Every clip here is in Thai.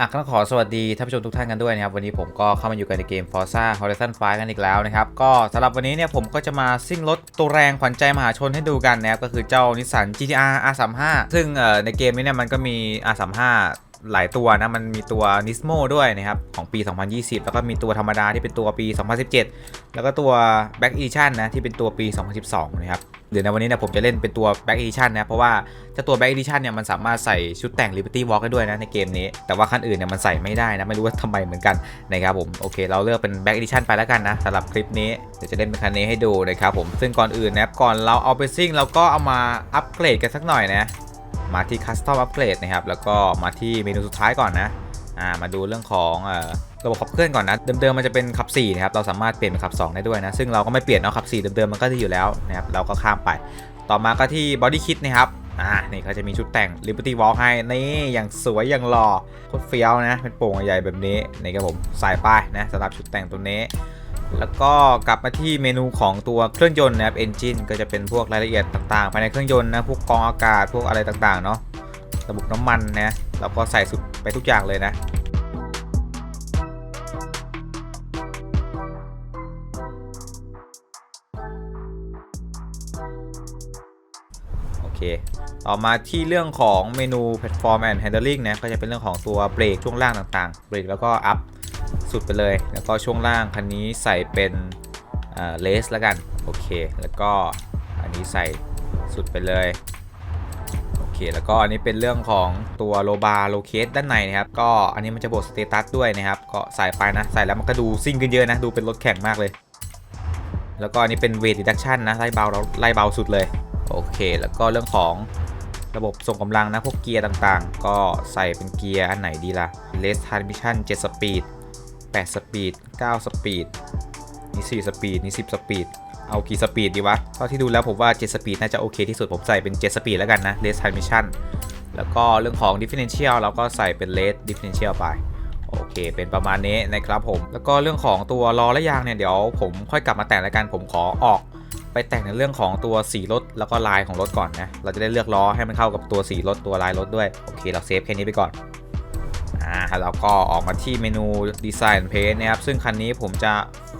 อะก็ขอสวัสดีท่านผู้ชมทุกท่านกันด้วยนะครับ วันนี้ผมก็เข้ามาอยู่กันในเกม Forza Horizon 5 กันอีกแล้วนะครับ ก็สำหรับวันนี้เนี่ยผมก็จะมาซิ่งรถตัวแรงขวัญใจมหาชนให้ดูกันนะครับ ก็คือเจ้า Nissan GTR R35 ซึ่งเอ่อในเกมนี้เนี่ยมันก็มี R35 หลายตัวนะ มันมีตัว Nismo ด้วยนะครับ ของปี 2020 แล้วก็มีตัวธรรมดาที่เป็นตัวปี 2017 แล้วก็ตัว Back Edition นะ ที่เป็นตัวปี 2012 นะครับเดี๋ยวในวันนี้เนี่ยผมจะเล่นเป็นตัว Back Edition นะ เพราะว่าเจ้าตัว Back Edition เนี่ยมันสามารถใส่ชุดแต่ง Liberty Walk ได้ด้วยนะในเกมนี้ แต่ว่าคันอื่นเนี่ยมันใส่ไม่ได้นะ ไม่รู้ว่าทำไมเหมือนกันนะครับผม โอเค เราเลือกเป็น Back Edition ไปแล้วกันนะสำหรับคลิปนี้เดี๋ยวจะเล่นเป็นคันนี้ให้ดูนะครับผม ซึ่งก่อนอื่นนะครับก่อนเราเอาไปซิ่งเราก็เอามาอัปเกรดกันสักหน่อยนะ มาที่ Custom Upgrade นะครับ แล้วก็มาที่เมนูสุดท้ายก่อนนะอ่ามาดูเรื่องของเอ่อระบบขับเคลื่อนก่อนนะ เดิมๆมันจะเป็นขับ4นะครับ เราสามารถเปลี่ยนเป็นขับ 2 ได้ด้วยนะ ซึ่งเราก็ไม่เปลี่ยนเนาะขับ 4 เดิมๆมันก็จะอยู่แล้วนะครับ เราก็ข้ามไป ต่อมาก็ที่ Body Kit นะครับอ่า นี่เขาจะมีชุดแต่ง Liberty Walk ให้ นี่ อย่างสวย อย่างหล่อโคตรเฟี้ยวนะ เป็นโป่งใหญ่แบบนี้ นี่ครับผม ใส่ไปนะสำหรับชุดแต่งตัวนี้ แล้วก็กลับมาที่เมนูของตัวเครื่องยนต์นะครับ Engine ก็จะเป็นพวกรายละเอียดต่างๆ ภายในเครื่องยนต์นะ พวกกองอากาศ พวกอะไรต่างๆ เนาะ ระบบน้ำมันนะ เราก็ใส่สุดไปทุกอย่างเลยนะโอเคต่อมาที่เรื่องของเมนู Platform and Handling นะ ก็จะเป็นเรื่องของตัวเบรกช่วงล่างต่างๆ เบรกแล้วก็อัพ สุดไปเลย แล้วก็ช่วงล่างคันนี้ใส่เป็นเลสแล้วกัน โอเค แล้วก็อันนี้ใส่สุดไปเลย โอเค แล้วก็อันนี้เป็นเรื่องของตัวโลบาโลเคสด้านในนะครับ ก็อันนี้มันจะบวกสเตตัสด้วยนะครับ ก็ใส่ไปนะ ใส่แล้วมันก็ดูซิ่งขึ้นเยอะนะ ดูเป็นรถแข่งมากเลย แล้วก็อันนี้เป็นเวทดิดักชันนะ ไล่เบาแล้วไล่เบาสุดเลย โอเค แล้วก็เรื่องของระบบส่งกำลังนะ พวกเกียร์ต่างๆ ก็ใส่เป็นเกียร์อันไหนดีล่ะ Race Transmission 7สปีด 8 สปีด 9 สปีด นี่4สปีด นี่ 10 สปีด เอากี่สปีดดีวะเท่าที่ดูแล้วผมว่า 7 สปีดน่าจะโอเคที่สุด ผมใส่เป็น 7 สปีดแล้วกันนะ Race Transmission แล้วก็เรื่องของ Differential เราก็ใส่เป็น Race Differential ไปโอเค เป็นประมาณนี้นะครับผม แล้วก็เรื่องของตัวล้อและยางเนี่ย เดี๋ยวผมค่อยกลับมาแต่งแล้วกัน ผมขอออกไปแต่งในเรื่องของตัวสีรถแล้วก็ลายของรถก่อนนะ เราจะได้เลือกล้อให้มันเข้ากับตัวสีรถตัวลายรถด้วย โอเค เราเซฟแค่นี้ไปก่อน อ่าแล้วก็ออกมาที่เมนูดีไซน์เพจนะครับซึ่งคันนี้ผมจะ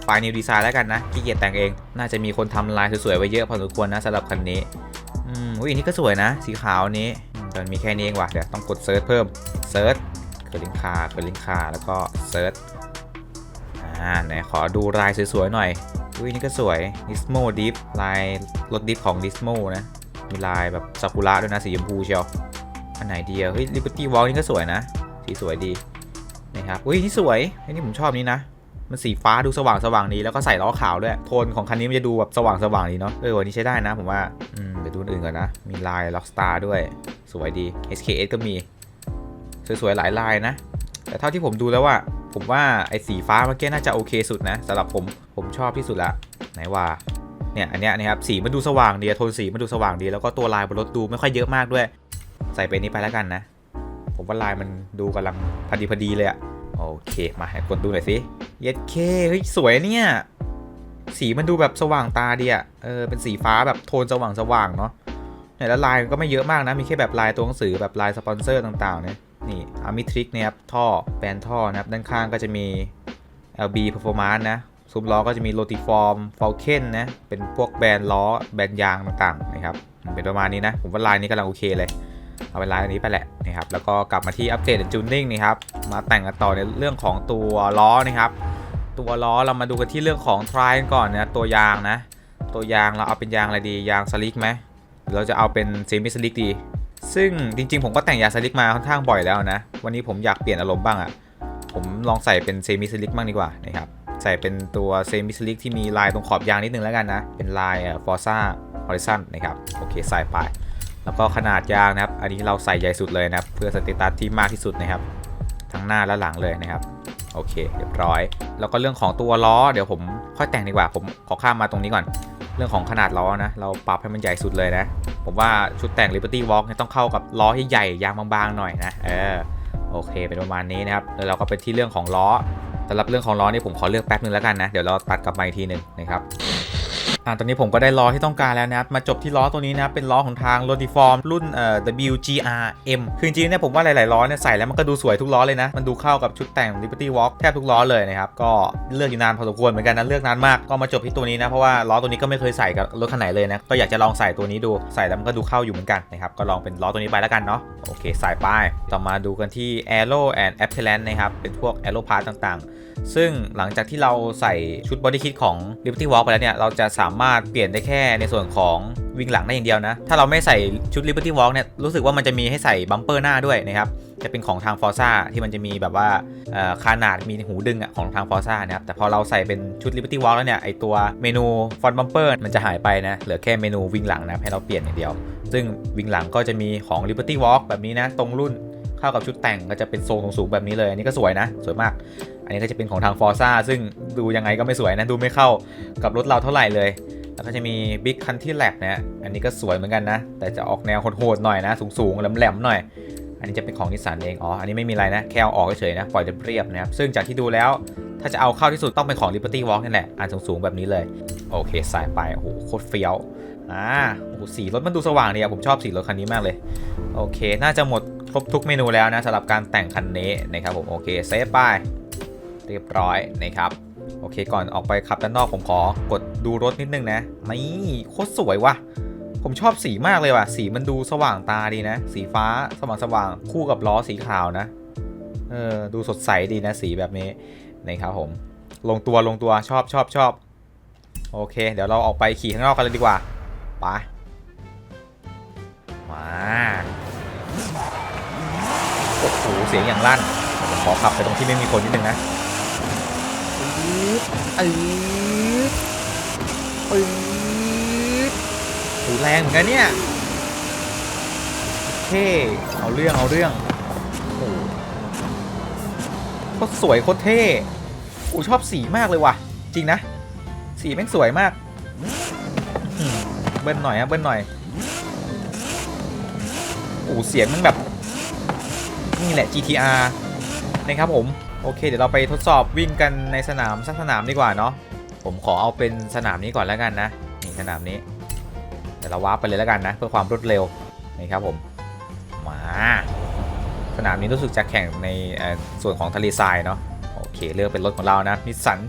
ไฟล์นิวดีไซน์แล้วกันนะขี้เกียจแต่งเอง น่าจะมีคนทำลายสวยๆไว้เยอะพอสมควรนะสำหรับคันนี้อืมอุ้ยอันนี้ก็สวยนะ สีขาวนี้มันมีแค่นี้เองว่ะเดี๋ยวต้องกดเซิร์ชเพิ่มเซิร์ชเคอร์ลิงคาเคอร์ลิงคาแล้วก็เซิร์ชอ่าไหนขอดูลายสวยๆหน่อยอุ้ยนี่ก็สวย Nismo Dip ลายรถดิฟของ Nismo นะมีลายแบบซากุระด้วยนะสีชมพูเชียวอันไหนดีอะเฮ้ย Liberty Walk นี่ก็สวยนะ สีสวยดีนะครับอุ้ยนี่สวยไอ้นี่ผมชอบนี้นะ มันสีฟ้าดูสว่างสว่างดีแล้วก็ใส่ล้อขาวด้วยโทนของคันนี้มันจะดูแบบสว่างสว่างดีเนาะเออวันนี้ใช้ได้นะผมว่าอืมเดี๋ยวดูอื่นก่อนนะ มีลาย Rockstar ด้วยสวยดี SKS ก็มีสวยๆหลายลายนะ แต่เท่าที่ผมดูแล้วว่าผมว่าไอ้สีฟ้าเมื่อกี้น่าจะโอเคสุดนะสำหรับผมผมชอบที่สุดละไหนว่าเนี่ยอันเนี้ยนะครับสีมันดูสว่างดีโทนสีมันดูสว่างดีแล้วก็ตัวลายบนรถดูไม่ค่อยเยอะมากด้วย ใส่ไปนี้ไปแล้วกันนะ ผมว่าลายมันดูกำลังพอดีพอดีเลยอะโอเค มาให้กดดูหน่อยสิเย็ดเคเฮ้ยสวยเนี่ย สีมันดูแบบสว่างตาดีอะเออเป็นสีฟ้าแบบโทนสว่างสว่างๆเนาะเนี่ยแล้วลายมันก็ไม่เยอะมากนะ มีแค่แบบลายตัวหนังสือแบบลายสปอนเซอร์ต่างๆเนี่ยนี่อามิทริกนะครับท่อแบนท่อนะครับ ด้านข้างก็จะมี LB Performance นะซุ้มล้อก็จะมี Rotiform Falcon นะ เป็นพวกแบรนด์ล้อ แบรนด์ยางต่างๆนะครับ เป็นประมาณนี้นะ ผมว่าลายนี้กำลังโอเคเลย เอาเป็นลายอันนี้ไปแหละนะครับแล้วก็กลับมาที่อัปเกรดจูนนิ่งนี่ครับมาแต่งกันต่อในเรื่องของตัวล้อนะครับ ตัวล้อเรามาดูกันที่เรื่องของทรายก่อนนะตัวยางนะ ตัวยางเราเอาเป็นยางอะไรดียางสลิกไหมเราจะเอาเป็นเซมิสลิกดี ซึ่งจริงๆ ผมก็แต่งยางสลิกมาค่อนข้างบ่อยแล้วนะ วันนี้ผมอยากเปลี่ยนอารมณ์บ้างอะ่ะผมลองใส่เป็นเซมิสลิกบ้างดีกว่านะครับใส่เป็นตัวเซมิสลิกที่มีลายตรงขอบยางนิดนึงแล้วกันนะ เป็นลายฟอร์ซ่าฮอริซอนนะครับ โอเค ใส่ไป แล้วก็ขนาดยางนะครับ อันนี้เราใส่ใหญ่สุดเลยนะครับ เพื่อสเตตัสที่มากที่สุดนะครับ ทั้งหน้าและหลังเลยนะครับ โอเค เรียบร้อย แล้วก็เรื่องของตัวล้อ เดี๋ยวผมค่อยแต่งดีกว่า ผมขอข้ามมาตรงนี้ก่อน เรื่องของขนาดล้อนะ เราปรับให้มันใหญ่สุดเลยนะ ผมว่าชุดแต่ง Liberty Walk เนี่ยต้องเข้ากับล้อที่ใหญ่ยางบางๆหน่อยนะ เออ โอเค เป็นประมาณนี้นะครับ แล้วเราก็ไปที่เรื่องของล้อสำหรับเรื่องของล้อนี่ผมขอเลือกแป๊บนึงแล้วกันนะ เดี๋ยวเราตัดกลับมาอีกทีหนึ่งนะครับ อ่าตอนนี้ผมก็ได้ล้อที่ต้องการแล้วนะครับมาจบที่ล้อตัวนี้นะเป็นล้อของทาง r o t i f o r m รุ่นเอ่อ WGRM คือจริงๆเนี่ยผมว่าหลายๆล้อเนี่ยใส่แล้วมันก็ดูสวยทุกล้อเลยนะ มันดูเข้ากับชุดแต่ง Liberty Walk แทบทุกล้อเลยนะครับก็เลือกอยู่นานพอสมควรเหมือนกันนะเลือกนานมากก็มาจบที่ตัวนี้นะเพราะว่าล้อตัวนี้ก็ไม่เคยใส่กับรถคันไหนเลยนะก็อยากจะลองใส่ตัวนี้ดูใส่แล้วมันก็ดูเข้าอยู่เหมือนกันนะครับก็ลองเป็นล้อตัวนี้ไปแล้วกันเนาะโอเคใส่ไปต่อมาดูกันที่ Aero and a p p e l a n t นะครับเป็นพวก Aero Part ต่างๆซึ่งหลังจากที่เราใส่ชุดบอดี้คิดของ Liberty Walk ไปแล้วเนี่ย เราจะสามารถเปลี่ยนได้แค่ในส่วนของวิ่งหลังได้อย่างเดียวนะ ถ้าเราไม่ใส่ชุด Liberty Walk เนี่ย รู้สึกว่ามันจะมีให้ใส่บัมเปอร์หน้าด้วยนะครับ จะเป็นของทาง Forza ที่มันจะมีแบบว่าเอ่อคานาดมีหูดึงอะของทาง Forza นะครับ แต่พอเราใส่เป็นชุด Liberty Walk แล้วเนี่ย ไอตัวเมนู Front Bumper มันจะหายไปนะ เหลือแค่เมนูวิ่งหลังนะให้เราเปลี่ยนอย่างเดียว ซึ่งวิ่งหลังก็จะมีของ Liberty Walk แบบนี้นะ ตรงรุ่น เข้ากับชุดแต่งก็จะเป็นทรงสูงๆแบบนี้เลย อันนี้ก็สวยนะ สวยมาก อันนี้ก็จะเป็นของทาง Forza ซึ่งดูยังไงก็ไม่สวยนะ ดูไม่เข้ากับรถเราเท่าไหร่เลย แล้วก็จะมี Big Country Lab นะอันนี้ก็สวยเหมือนกันนะ แต่จะออกแนวโหดๆหน่อยนะ สูงๆแหลมๆหน่อย อันนี้จะเป็นของนิสสันเอง อ๋อ อันนี้ไม่มีอะไรนะ แค่เอาออกเฉยๆนะ ปล่อยเรียบๆนะครับ ซึ่งจากที่ดูแล้วถ้าจะเอาเข้าที่สุดต้องเป็นของ Liberty Walk นี่แหละ อันสูงๆแบบนี้เลย โอเคสายไป โอ้โหโคตรเฟี้ยว อ่า โอ้โหสีรถมันดูสว่างดีอะผมชอบสีรถคันนี้มากเลย โอเค น่าจะหมด ครบทุกเมนูแล้วนะสำหรับการแต่งคันนี้นะครับผมโอเคเซฟไปเรียบร้อยนะครับโอเคก่อนออกไปขับด้านนอกผมขอกดดูรถนิดนึงนะนี่โคตรสวยว่ะผมชอบสีมากเลยว่ะ สีมันดูสว่างตาดีนะ สีฟ้าสว่างสว่างๆคู่กับล้อสีขาวนะเออดูสดใสดีนะสีแบบนี้นะครับผม ลงตัวลงตัวชอบชอบชอบโอเค เดี๋ยวเราออกไปขี่ข้างนอกกันเลยดีกว่าไปมา โอ้โหเสียงอย่างลั่นผมขอขับไปตรงที่ไม่มีคนนิดนึงนะอืดอืดโอ้แรงเหมือนกันเนี่ยโอเคเอาเรื่องเอาเรื่องโอ้โหโคตรสวยโคตรเท่อ้ชอบสีมากเลยว่ะ จริงนะ สีแม่งสวยมากเบิ้ลหน่อยฮะเบิ้ลหน่อยโอ้เสียงมันแบบ นี่แหละ GTR นะครับผม โอเค เดี๋ยวเราไปทดสอบวิ่งกันในสนามสักสนามดีกว่าเนาะผมขอเอาเป็นสนามนี้ก่อนแล้วกันนะนี่สนามนี้เดี๋ยวเราวาร์ปไปเลยแล้วกันนะ เพื่อความรวดเร็วนี่ครับผมมาสนามนี้รู้สึกจะแข่งในส่วนของทะเลทรายเนาะโอเคเลือกเป็นรถของเรานะนิสสัน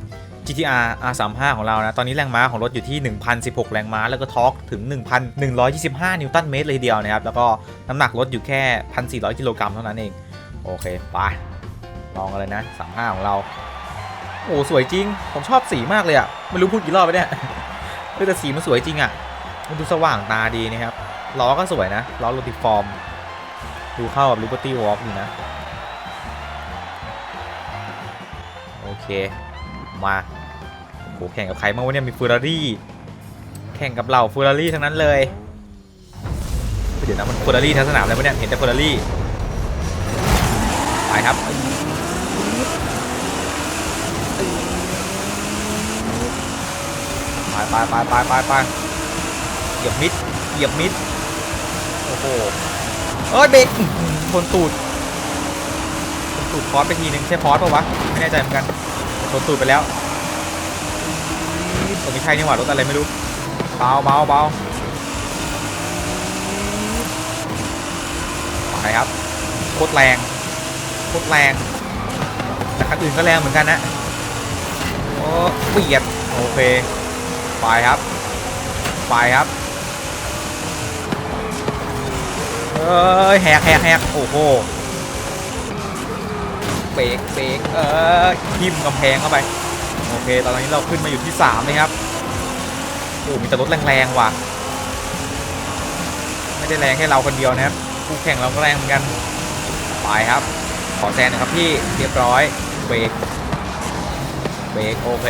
GTR R35 ของเรานะ ตอนนี้แรงม้าของรถอยู่ที่ 1,016 แรงม้า แล้วก็ทอร์กถึง 1,125 นิวตันเมตรเลยเดียวนะครับ แล้วก็น้ำหนักรถอยู่แค่ 1,400 กิโลกรัมเท่านั้นเอง โอเค ไป ลองกันเลยนะ 35 ของเรา โอ้สวยจริง ผมชอบสีมากเลยอะไม่รู้พูดกี่รอบไปเนี่ยเฮ้ยแต่สีมันสวยจริงอะมันดูสว่างตาดีนะครับ ล้อก็สวยนะ ล้อโรติฟอร์ม ดูเข้ากับ Liberty Walk ดีนะ โอเค มาโหแข่งกับใครบ้างวะเนี่ยมีฟอร์รารี่แข่งกับเหล่าฟอร์รารี่ทั้งนั้นเลยเดี๋ยวนะมันฟอร์รารี่ทั้งสนามเลยปะเนี่ยเห็นแต่ฟอร์รารี่ไปครับไปไปไปไปไปไปเหยียบมิดเหยียบมิดโอ้โหเอ้ยเบรกอื้อหือชนตูดชนตูดพอสไปทีนึงใช่พอสปะวะไม่แน่ใจเหมือนกัน ชนตูดไปแล้วผมไม่ใช่นี่หว่ารถอะไรไม่รู้เบาเบาเบาไปครับโคตรแรงโคตรแรงแต่คันอื่นก็แรงเหมือนกันนะโอ้เบียดโอเคไปครับไปครับเอ้ยแหกแหกแหกโอ้โห เบรกเบรกเออทิ่มกำแพงเข้าไป โอเค ตอนนี้เราขึ้นมาอยู่ที่3เลยครับโอ้มีแต่รถแรงๆว่ะ ไม่ได้แรงแค่เราคนเดียวนะครับคู่แข่งเราก็แรงเหมือนกันไปครับ ขอแซงน่อยครับพี่เรียบร้อยเบรกเบรกโอเค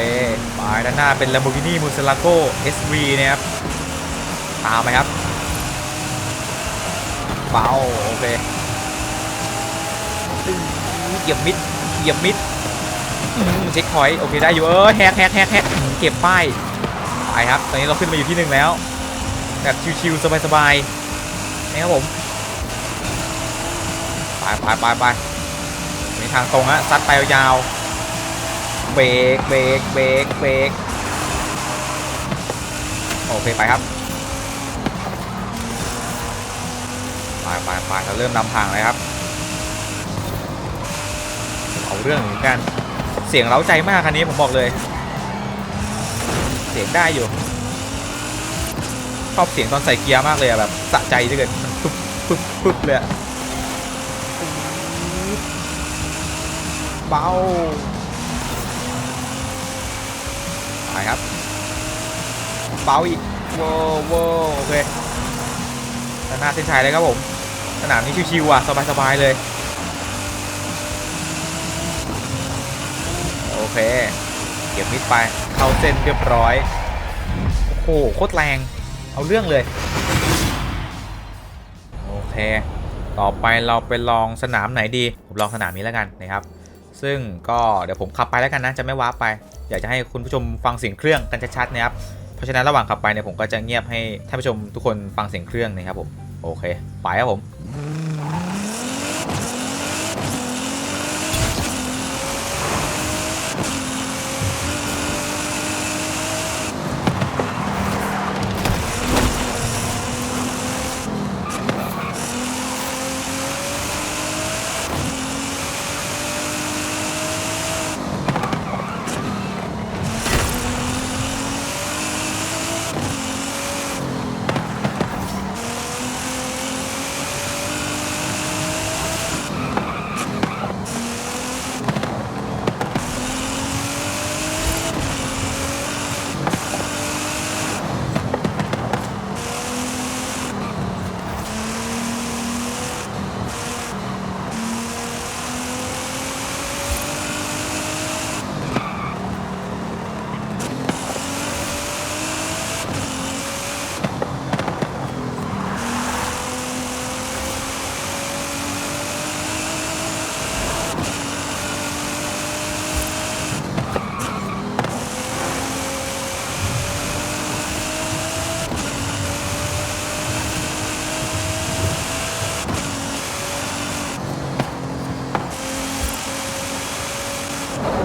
ไปด้านหน้าเป็น Lamborghini Murcielago SV นะครับตามไปครับเบาโอเค เหยียบมิดเหยียบมิดอืมเช็คพอยต์โอเคได้อยู่เออแฮกแฮกแฮกแฮกอืมเก็บป้ายไปครับตอนนี้เราขึ้นมาอยู่ที่หนึ่งแล้ว แบบชิวๆสบายๆนี่ครับผมไปไปไปไปมีทางตรงฮะซัดไปยาวๆเบรกเบรกเบรกเบรกโอเคไปครับไปไปไปเราเริ่มนำทางเลยครับ เอาเรื่องเหมือนกัน เสียงเร้าใจมากคันนี้ผมบอกเลย เสียงได้อยู่ ชอบเสียงตอนใส่เกียร์มากเลยอะแบบสะใจเหลือเกินมันปึ๊บปึ๊บปึ๊บเลยอะเบาไปครับเบาอีกโว้วโว้วโอเคด้านหน้าเส้นชัยเลยครับผม สนามนี้ชิวๆอะสบายๆเลย โอ เค เก็บมิดไป เข้าเส้นเรียบร้อย โอ้โห โคตรแรง เอาเรื่องเลย โอเค ต่อไปเราไปลองสนามไหนดี ผมลองสนามนี้แล้วกันนะครับ ซึ่งก็เดี๋ยวผมขับไปแล้วกันนะ จะไม่ว้าไป อยากจะให้คุณผู้ชมฟังเสียงเครื่องกันชัดๆนะครับ เพราะฉะนั้นระหว่างขับไปเนี่ยผมก็จะเงียบให้ท่านผู้ชมทุกคนฟังเสียงเครื่องนะครับผม โอเค ไปครับผม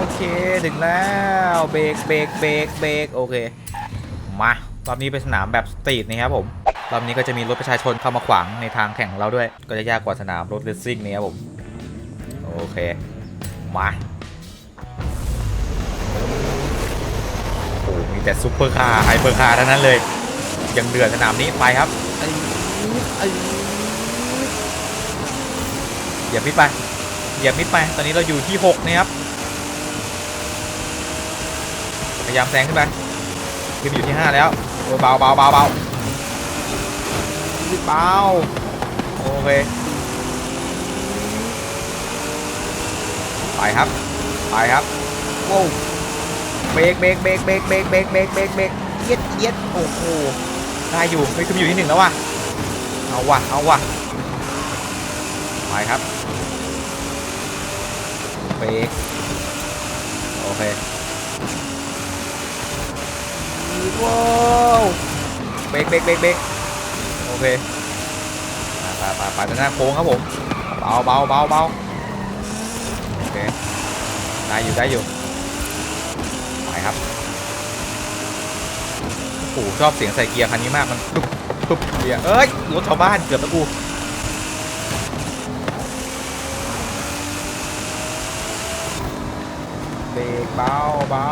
โอเค ถึงแล้วเบรกเบรกเบรกเบรกโอเค มารอบนี้เป็นสนามแบบสตรีทนะครับผมรอบนี้ก็จะมีรถประชาชนเข้ามาขวางในทางแข่งของเราด้วย ก็จะยากกว่าสนามรถเรซซิ่งนี้ครับผมโอเคมาโอ้โหมีแต่ซุปเปอร์คาร์ไฮเปอร์คาร์ทั้งนั้นเลยยังเดือดสนามนี้ไปครับไอ้ไอ้อย่ามิดไปอย่ามิดไปตอนนี้เราอยู่ที่6นะครับ พยายามแซงขึ้นไปขึ้นไปอยู่ที่ 5 แล้วโอ้ยเบาเบาเบาเบาเบาโอเคไปครับไปครับโว้เบรกเบรกเบรกเบรกเบรกเบรกเบรกเบรกเบรกเอียดเอียดโอ้โหได้อยู่ไม่ขึ้นไปอยู่ที่หนึ่งแล้วว่ะเอาว่ะเอาว่ะไปครับเบรกโอเค ว้าวเบรกเบรกเบรกเบรกโอเคไปไปไปไปหน้าโค้งครับผมเบาเบาเบาเบาโอเคได้อยู่ได้อยู่ไปครับโอ้โหชอบเสียงใส่เกียร์คันนี้มากมันปุ๊บปุ๊บเกียร์เอ้ยรถชาวบ้านเกือบตะกูเบรกเบาเบา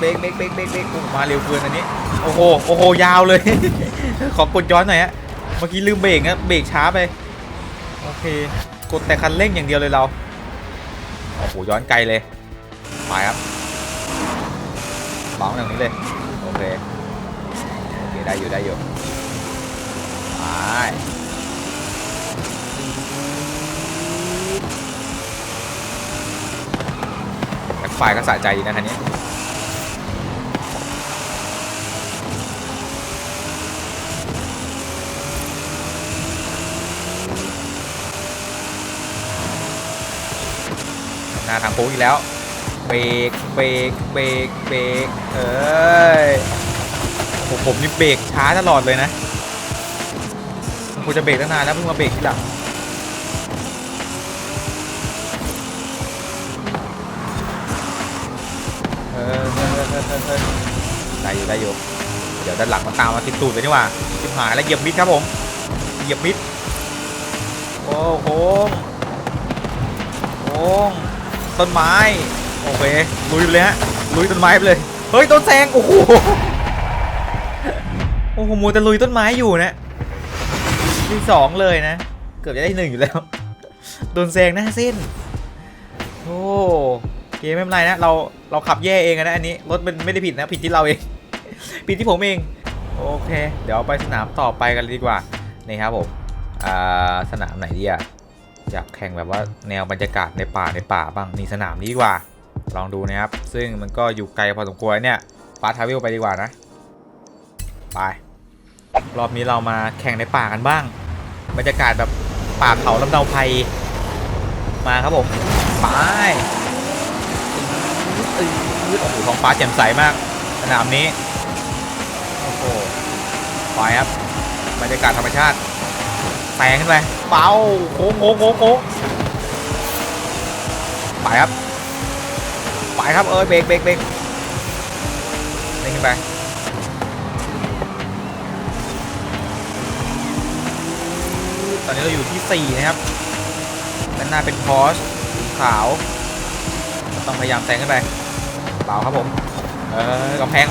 เบรกเบรกเบรกเบรกเบรกมาเร็วเกินอันนี้ โอ้โห โอ้โห ยาวเลย ขอกดย้อนหน่อยฮะ เมื่อกี้ลืมเบรกนะเบรกช้าไป โอเค กดแต่คันเร่งอย่างเดียวเลยเรา โอ้โห ย้อนไกลเลย ไปครับเบาอย่างนี้เลย โอเค โอเค ได้อยู่ได้อยู่ไปแบ็คไฟก็สะใจดีนะคันนี้ นาทางโค้งอีกแล้ว เบรก เบรก เบรก เบรก เอ้ยผมผมนี่เบรกช้าตลอดเลยนะผมจะเบรกตั้งนานแล้วเพิ่งมาเบรกทีหลังได้อยู่ได้อยู่ เดี๋ยวด้านหลังมันตามมาติดตูดเลยนี่ว่าติดหายแล้วเหยียบมิดครับผม เหยียบมิด โอ้โหโอ้โห ต้นไม้ โอเค ลุยเลยฮะ ลุยต้นไม้ไปเลย เฮ้ย ต้นแซง โอ้โห โอ้โหมัวแต่ลุยต้นไม้อยู่นะที่สองเลยนะ เกือบจะได้หนึ่งอยู่แล้ว โดนแซงหน้าเส้น โอ้เกมไม่เป็นไรนะ เรา เราขับแย่เองนะอันนี้ รถมันไม่ได้ผิดนะ ผิดที่เราเอง ผิดที่ผมเอง โอเค เดี๋ยวไปสนามต่อไปกันเลยดีกว่า นี่ครับผม อ่า สนามไหนดีอะ อยากแข่งแบบว่าแนวบรรยากาศในป่าในป่าบ้างนี่สนามนี้ดีกว่า ลองดูนะครับ ซึ่งมันก็อยู่ไกลพอสมควรเนี่ยฟาทาวิลไปดีกว่านะไปรอบนี้เรามาแข่งในป่ากันบ้าง บรรยากาศแบบป่าเขาลำเนาไพมาครับผมไปอื้ออื้อโอ้โหท้องฟ้าแจ่มใสมาก สนามนี้ โอ้โหไปครับ บรรยากาศธรรมชาติ ซงขึ้นไปเป้าโค้งโค้งโค้งโค้งไปครับ ไปครับเอ้ยเบรกเบรกเบรกเล่นขึ้นไปตอนนี้เราอยู่ที่ 4 นะครับด้านหน้าเป็นพอสสีขาว ต้องพยายามแซงขึ้นไปเปล่าครับผม เออกำแพง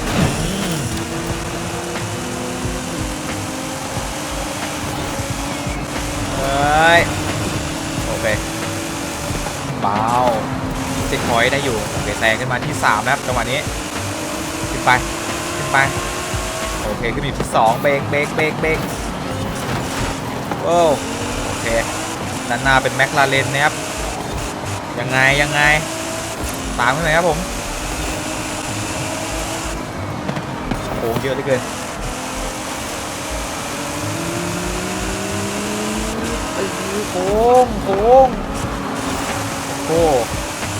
อ้ยโอเคเบาเจ็คพอยได้อยู่โอเคแซงขึ้นมาที่3นะครับจังหวะนี้ขึ้นไปขึ้นไปโอเคขึ้นอยู่ที่2เบรกเบรกเบรกเบรกโอ้โอเคด้านหน้าเป็นแมคลาเรนนะครับยังไงยังไงตามขึ้นไปครับผมโค้เยอะเหลือเกินเอ้ย โค้งโค้งโอ้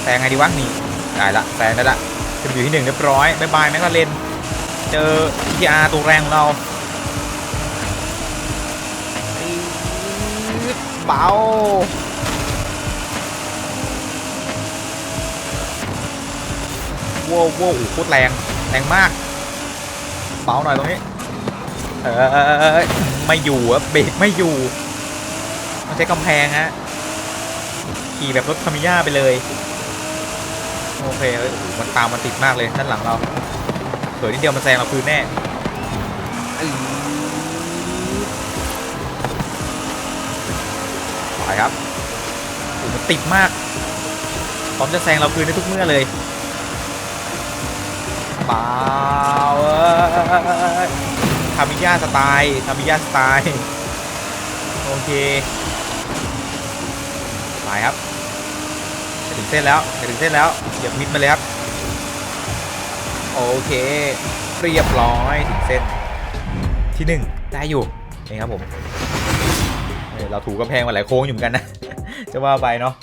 แซงไงดีวะนี่ได้ละแซงได้ละขึ้นอยู่ที่หนึ่งเรียบร้อยบายบายแมคลาเรนเจอ TR ตัวแรงของเราเบาว้าวว้าวโคตรแรงแรงมากเบาหน่อยตรงนี้เออไม่อยู่อะเบรกไม่อยู่ ช้กำแพงฮะ ขี่แบบรถคามิย่าไปเลย โอเคเอ้ยโอ้มันตามมันติดมากเลยด้านหลังเราเผลอนิดเดียวมันแซงเราคืนแน่ไปครับมันติดมากพร้อมจะแซงเราคืนได้ทุกเมื่อเลยเปล่าทามิยาสไตล์ทามิยาสไตล์ โอเค ไปครับจะถึงเส้นแล้วจะถึงเส้นแล้วเหยียบมิดมาเลยครับ โอเค เรียบร้อยถึงเส้นที่หนึ่งได้อยู่นี่ครับผมเอ้ยเราถูกกระแพงมาหลายโค้งอยู่เหมือนกันนะ จะว่าไปเนาะ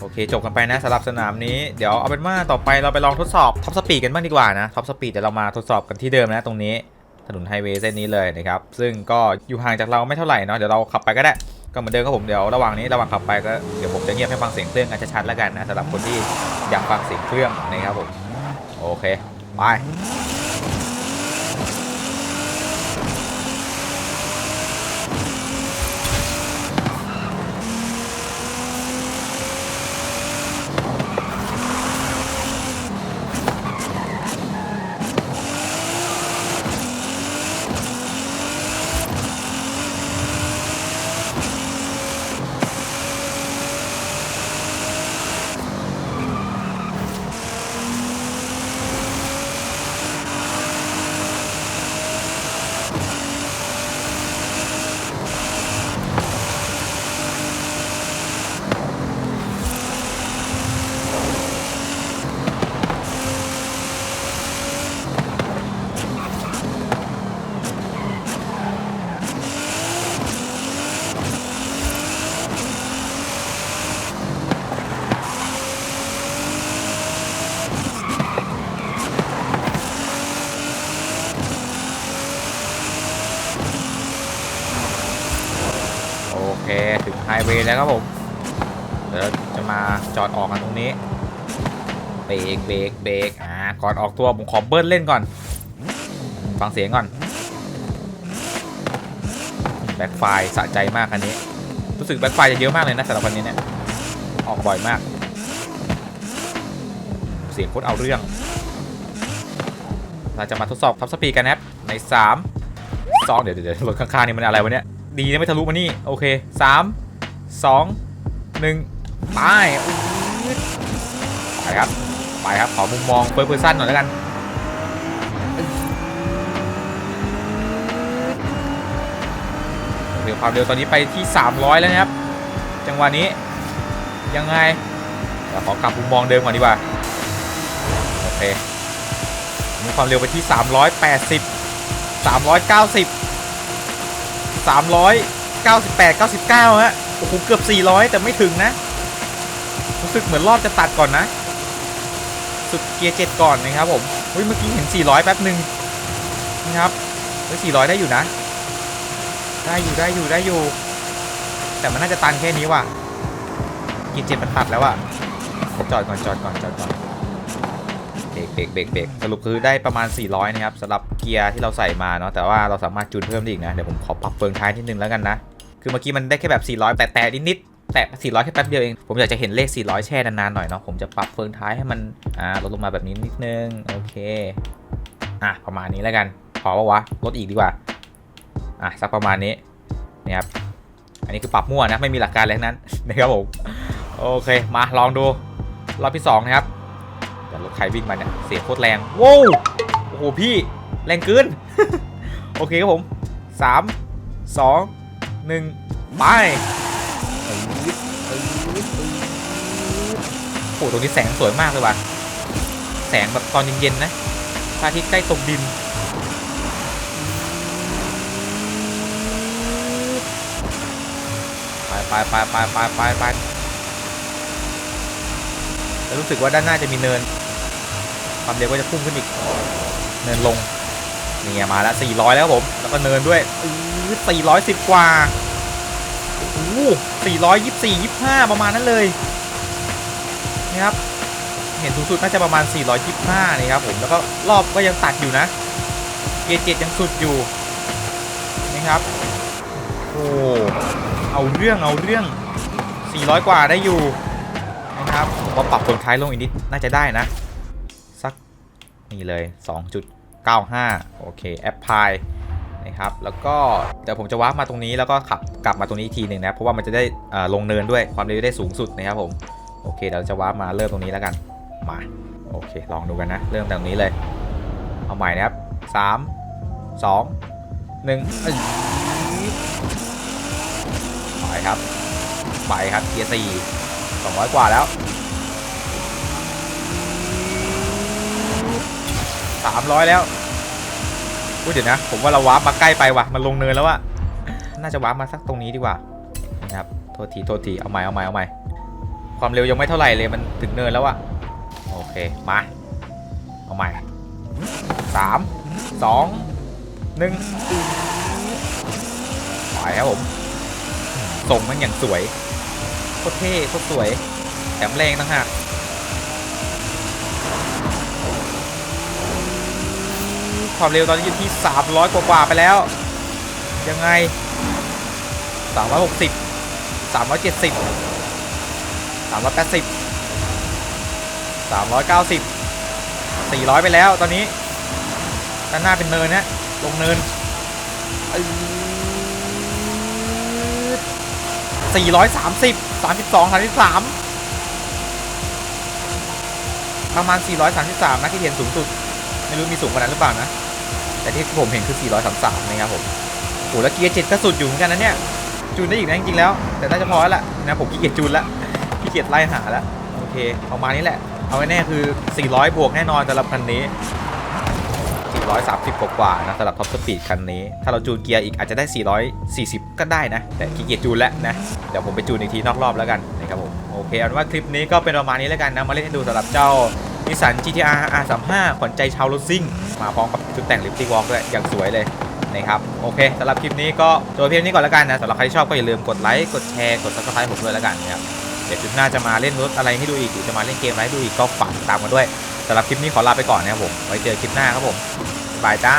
โอเค จบกันไปนะสำหรับสนามนี้เดี๋ยวเอาเป็นว่าต่อไปเราไปลองทดสอบท็อปสปีดกันบ้างดีกว่านะท็อปสปีดเดี๋ยวเรามาทดสอบกันที่เดิมนะตรงนี้ถนนไฮเวย์เส้นนี้เลยนะครับ ซึ่งก็อยู่ห่างจากเราไม่เท่าไหร่เนาะเดี๋ยวเราขับไปก็ได้ ก็เหมือนเดิมครับผมเดี๋ยวระหว่างนี้ระหว่างขับไปก็เดี๋ยวผมจะเงียบให้ฟังเสียงเครื่องกันชัดๆแล้วกันนะสำหรับคนที่อยากฟังเสียงเครื่องนะครับผมโอเคไปโอเค ถึงไฮเวย์แล้วครับผม เดี๋ยวจะมาจอดออกกันตรงนี้ เบรกเบรกเบรกอ่า ก่อนออกตัวผมขอเบิ้ลเล่นก่อน ฟังเสียงก่อน แบ็คไฟสะใจมากคันนี้ รู้สึกแบ็คไฟจะเยอะมากเลยนะสำหรับคันนี้เนี่ย ออกบ่อยมาก เสียงโคตรเอาเรื่อง เราจะมาทดสอบท็อปสปีดกันนะครับใน 3 2 เดี๋ยวเดี๋ยวรถข้างๆนี่มันอะไรวะเนี่ยดีนะไม่ทะลุมานี่ โอเค 3 2 1ไปไปครับ ไปครับ ขอมุมมองเฟิร์สเพอร์ซันหน่อยแล้วกันเร็วความเร็วตอนนี้ไปที่ 300 แล้วนะครับ จังหวะนี้ ยังไงเราขอกลับมุมมองเดิมก่อนดีกว่า โอเคมีความเร็วไปที่ 380 390 398 99ฮะ อ้โหเกือบ 400 แต่ไม่ถึงนะ รู้สึกเหมือนรอบจะตัดก่อนนะ สุดเกียร์ 7 ก่อนนะครับผมเฮ้ยเมื่อกี้เห็น 400 แป๊บหนึ่งนะครับเฮ้ย400 ได้อยู่นะ ได้อยู่ได้อยู่ได้อยู่ แต่มันน่าจะตันแค่นี้ว่ะเกียร์เจ็ดมันตัดแล้วอะจอดก่อนจอดก่อนจอดก่อนเบรกเบรกเบรกเบรกสรุปคือได้ประมาณ 400 นะครับสำหรับเกียร์ที่เราใส่มาเนาะแต่ว่าเราสามารถจูนเพิ่มได้อีกนะ เดี๋ยวผมขอปรับเฟืองท้ายนิดนึงแล้วกันนะ คือเมื่อกี้มันได้แค่แบบ 400 แต่แต่นิดๆแต่ 400 แค่แป๊บเดียวเอง ผมอยากจะเห็นเลข 400 แช่นานๆหน่อยเนาะ ผมจะปรับเฟืองท้ายให้มันอ่าลดลงมาแบบนี้นิดนึง โอเค อะ ประมาณนี้แล้วกัน พอปะวะ ลดอีกดีกว่า อะ สักประมาณนี้นี่ครับ อันนี้คือปรับมั่วนะ ไม่มีหลักการอะไรทั้งนั้นนะครับผม โอเค มาลองดู รอบที่สองนะครับแต่รถใครวิ่งมาเนี่ย เสียงโคตรแรงว้าวโอ้โหพี่ แรงเกิน โอเคครับผม 3 2 1ไปโอ้โหตรงนี้แสงสวยมากเลยว่ะ แสงแบบตอนเย็นๆนะพระอาทิตย์ใกล้ตกดินไปไปไปไปไปไปไปแล้วรู้สึกว่าด้านหน้าจะมีเนิน ความเร็วก็จะพุ่งขึ้นอีก เนินลง นี่ไงมาแล้ว 400 แล้วผม แล้วก็เนินด้วยอื้อ410กว่าโอ้โห424 25ประมาณนั้นเลยนี่ครับ เห็นสูงสุดน่าจะประมาณ 425นี่ครับผม แล้วก็รอบก็ยังตัดอยู่นะ เกียร์เจ็ดยังสุดอยู่นี่ครับ โอ้ เอาเรื่องเอาเรื่อง 400 กว่าได้อยู่นะครับผมปรับเฟืองท้ายลงอีกนิดน่าจะได้นะ สักนี่เลย 95 โอเคแอปพลายนะครับแล้วก็เดี๋ยวผมจะวาร์ปมาตรงนี้แล้วก็ขับกลับมาตรงนี้อีกทีหนึ่งนะเพราะว่ามันจะได้ลงเนินด้วยความเร็วได้สูงสุดนะครับผมโอเคเดี๋ยวเราจะวาร์ปมาเริ่มตรงนี้แล้วกันมาโอเค ลองดูกันนะ เริ่มตรงนี้เลย เอาใหม่นะครับ 3 2 1ไปครับ ไปครับเกียร์สี่สองร้อยกว่าแล้ว สามร้อยแล้วพูดเดี๋ยวนะ ผมว่าเราวาร์ปมาใกล้ไปว่ะ มันลงเนินแล้วอะน่าจะวาร์ปมาสักตรงนี้ดีกว่า นะครับ โทษที โทษที เอาใหม่ เอาใหม่ เอาใหม่ ความเร็วยังไม่เท่าไหร่เลย มันถึงเนินแล้วอะโอเค มา เอาใหม่สามสองหนึ่งไปครับผม ส่งมันอย่างสวย โคตรเท่ โคตรสวย แถมแรงต่างหาก ความเร็วตอนนี้อยู่ที่ 300 กว่าๆไปแล้ว ยังไง 360 370 380 390 400 ไปแล้วตอนนี้ด้านหน้าเป็นเนินนะลงเนิน 430 32 33 ประมาณ 433 นะที่เห็นสูงสุด ไม่รู้มีสูงกว่านั้นหรือเปล่านะ แต่ที่ผมเห็นคือ 433 นะครับผมโหแล้วเกียร์เจ็ดก็สุดอยู่เหมือนกันนะเนี่ย จูนได้อีกนะจริงๆแล้ว แต่น่าจะพอแล้วล่ะนะผมขี้เกียจจูนล้วขี้เกียจไล่หาล้วโอเคประมาณนี้แหละ เอาแน่คือ 400 บวกแน่นอนสำหรับคันนี้ 430 กว่าๆนะสำหรับท็อปสปีดคันนี้ ถ้าเราจูนเกียร์อีกอาจจะได้ 440 ก็ได้นะ แต่ขี้เกียจจูนแล้วนะ เดี๋ยวผมไปจูนอีกทีนอกรอบแล้วกันนะครับผม โอเคเอาเป็นว่าคลิปนี้ก็เป็นประมาณนี้แล้วกันนะ มาเล่นให้ดูสำหรับเจ้านิสสัน GTR R35 ขวัญใจชาวรถซิ่ง มาพร้อมกับ ชุดแต่งลิฟตี้วอล์กด้วยอย่างสวยเลยนะครับโอเคสำหรับคลิปนี้ก็จบเพียงนี้ก่อนแล้วกันนะสำหรับใครที่ชอบก็อย่าลืมกดไลค์กดแชร์กดซับสไครต์ผมด้วยแล้วกันนะครับเดี๋ยวคลิปหน้าจะมาเล่นรถอะไรให้ดูอีกหรือจะมาเล่นเกมอะไรให้ดูอีกก็ฝากติดตามกันด้วยสำหรับคลิปนี้ขอลาไปก่อนนะครับผมไว้เจอคลิปหน้าครับผมบายจ้า